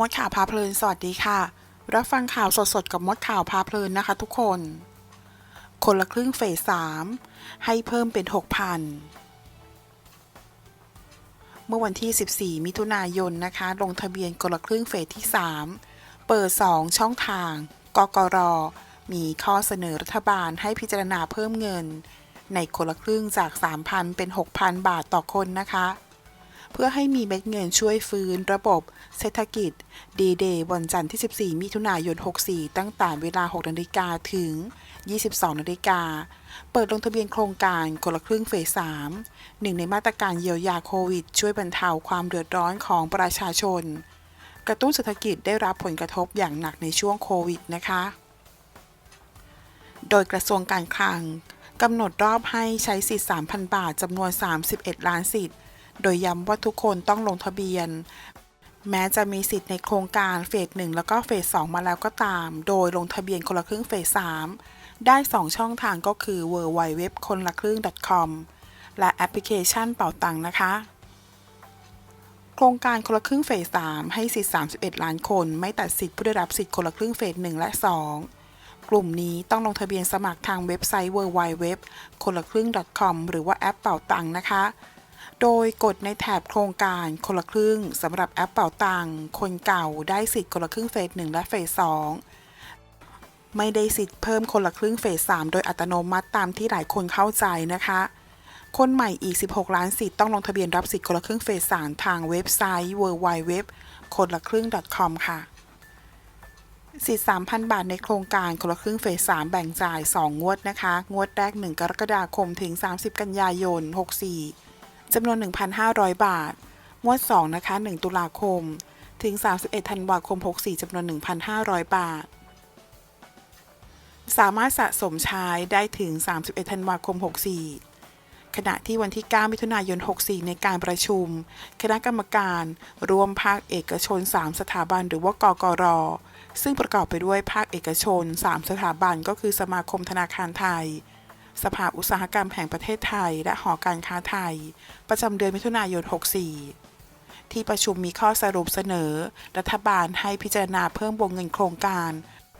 มดข่าวพาเพลิน สวัสดีค่ะ รับฟังข่าวสดๆ กับมดข่าวพาเพลินนะคะทุกคน คนละครึ่งเฟสสามให้เพิ่มเป็น 6,000 เมื่อวันที่ 14 มิถุนายนนะคะ ลงทะเบียนคนละครึ่งเฟสที่ 3 เปิด 2 ช่องทาง กกร มีข้อเสนอรัฐบาลให้พิจารณาเพิ่มเงิน ในคนละครึ่งจาก 3,000 เป็น 6,000 บาทต่อคนนะคะ เพื่อให้มีเม็ดเงินช่วยฟื้นระบบเศรษฐกิจ ดีเดย์วันจันทร์ที่ 14 มิถุนายน 64 ตั้งแต่เวลา 6 นาฬิกาถึง 22 นาฬิกา เปิดลงทะเบียนโครงการคนละครึ่งเฟส 3 หนึ่งในมาตรการเยียวยาโควิด ช่วยบรรเทาความเดือดร้อนของประชาชน กระตุ้นเศรษฐกิจได้รับผลกระทบอย่างหนักในช่วงโควิดนะคะโดยกระทรวงการคลังกำหนดรอบให้ใช้สิทธิ์ 3,000 บาท จำนวน 31 ล้านสิทธิ์ โดยย้ำว่าทุกคนต้องลงทะเบียน แม้จะมีสิทธิ์ในโครงการเฟส1แล้วก็เฟส2มาแล้วก็ตาม โดยลงทะเบียนคนละครึ่งเฟส3ได้ 2 ช่องทางก็คือ w w w คนละครึ่ง .com และแอปพลิเคชันเป่าตังค์นะคะ โครงการคนละครึ่งเฟส3ให้สิทธิ์ 31 ล้านคน ไม่ตัดสิทธิ์ผู้ได้รับสิทธิ์คนละครึ่งเฟส1และ 2กลุ่มนี้ต้องลงทะเบียนสมัครทางเว็บไซต์ w w w คนละครึ่ง .com หรือว่าแอปเป่าตังค์นะคะ โดยกดในแถบโครงการคนละครึ่งสำหรับแอปเป่าตังคนเก่าได้สิทธิ์คนละครึ่งเฟส1และเฟส2ไม่ได้สิทธิ์เพิ่มคนละครึ่งเฟส3โดยอัตโนมัติตามที่หลายคนเข้าใจนะคะ คนใหม่อีก 16 ล้านสิทธิ์ต้องลงทะเบียนรับสิทธิ์คนละครึ่งเฟส3ทางเว็บไซต์ w w w คนละครึ่ง .com ค่ะ สิทธิ์ 3,000 บาทในโครงการคนละครึ่งเฟส3แบ่งจ่าย 2 งวดนะคะ งวดแรก 1 กรกฎาคมถึง 30 กันยายน 64 จำนวน 1,500 บาท งวด 2 นะคะ 1 ตุลาคม ถึง 31 ธันวาคม 64จำนวน 1,500 บาท สามารถสะสมใช้ได้ถึง 31 ธันวาคม 64 ขณะที่วันที่ 9 มิถุนายน 64 ในการประชุม คณะกรรมการรวมภาคเอกชน 3 สถาบันหรือว่ากกร ซึ่งประกอบไปด้วยภาคเอกชน 3 สถาบันก็คือสมาคมธนาคารไทย สภาอุตสาหกรรมแห่งประเทศไทย และหอการค้าไทย ประจำเดือนมิถุนายน 64 ที่ประชุมมีข้อสรุปเสนอ รัฐบาลให้พิจารณาเพิ่มวงเงินโครงการ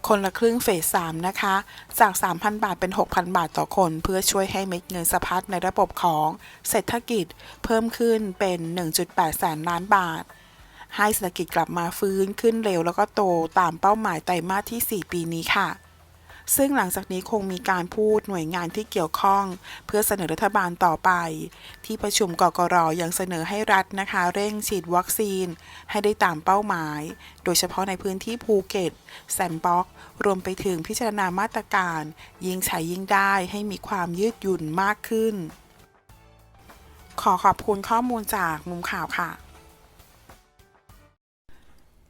คนละครึ่งเฟส 3 นะคะ จาก 3,000 บาทเป็น 6,000 บาทต่อคน เพื่อช่วยให้เม็ดเงินสะพัดในระบบของเศรษฐกิจเพิ่มขึ้นเป็น 1.8 แสนล้านบาท ให้เศรษฐกิจกลับมาฟื้นขึ้นเร็วแล้วก็โตตามเป้าหมายไตรมาสที่ 4 ปีนี้ค่ะ ซึ่งหลังจากนี้คงมีการพูดหน่วยงานที่เกี่ยวข้อง เพื่อเสนอรัฐบาลต่อไป ที่ประชุมกกรยังเสนอให้รัฐนะคะ เร่งฉีดวัคซีน ให้ได้ตามเป้าหมาย โดยเฉพาะในพื้นที่ภูเก็ตแซมบ็อกรวมไปถึงพิจารณามาตรการ ยิงใช้ยิงได้ให้มีความยืดหยุ่นมากขึ้น ขอขอบคุณข้อมูลจากมุมข่าวค่ะ